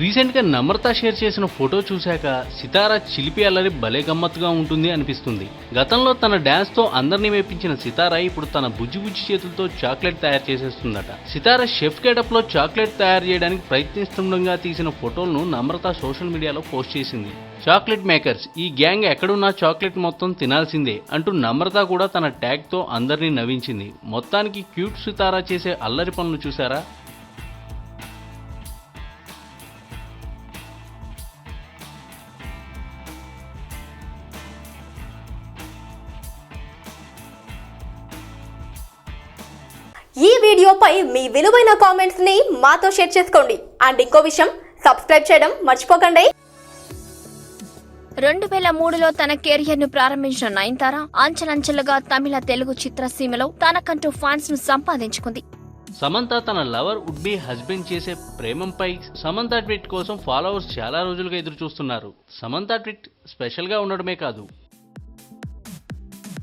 రీసెంట్గా నమ్రత షేర్ చేసిన ఫోటో చూశాక సితారా చిలిపి అల్లరి భలే గమ్మత్తుగా ఉంటుంది అనిపిస్తుంది. గతంలో తన డ్యాన్స్తో అందరినీ మెప్పించిన సితారా ఇప్పుడు తన బుజ్జి బుజ్జి చేతులతో చాక్లెట్ తయారు చేసేస్తుందట. సితారా షెఫ్ గెటప్లో చాక్లెట్ తయారు చేయడానికి ప్రయత్నిస్తుండగా తీసిన ఫోటోలను నమ్రత సోషల్ మీడియాలో పోస్ట్ చేసింది. చాక్లెట్ మేకర్స్ ఈ గ్యాంగ్ ఎక్కడున్నా చాక్లెట్ మొత్తం తినాల్సిందే అంటూ నమ్రత కూడా తన ట్యాగ్తో అందరినీ నవ్వించింది. మొత్తానికి క్యూట్ సితారా చేసే అల్లరి పనులు చూసారా ఈ వీడియోపై మీ విలువైన కామెంట్స్ని మాతో షేర్ చేసుకోండి. అండ్ ఇంకో విషయం సబ్స్క్రైబ్ చేయడం మర్చిపోకండి. రెండు వేల మూడులో తన కెరియర్ను ప్రారంభించిన నయనతార అంచెలంచెలుగా తమిళ తెలుగు చిత్రసీమలో తనకంటూ ఫ్యాన్స్ను సంపాదించుకుంది. సమంత తన లవర్ వుడ్ బి హస్బెండ్ చేసే ప్రేమంపై సమంత ట్వీట్ కోసం ఫాలోవర్స్ చాలా రోజులుగా ఎదురు చూస్తున్నారు సమంత ట్వీట్ స్పెషల్గా ఉండడమే కాదు.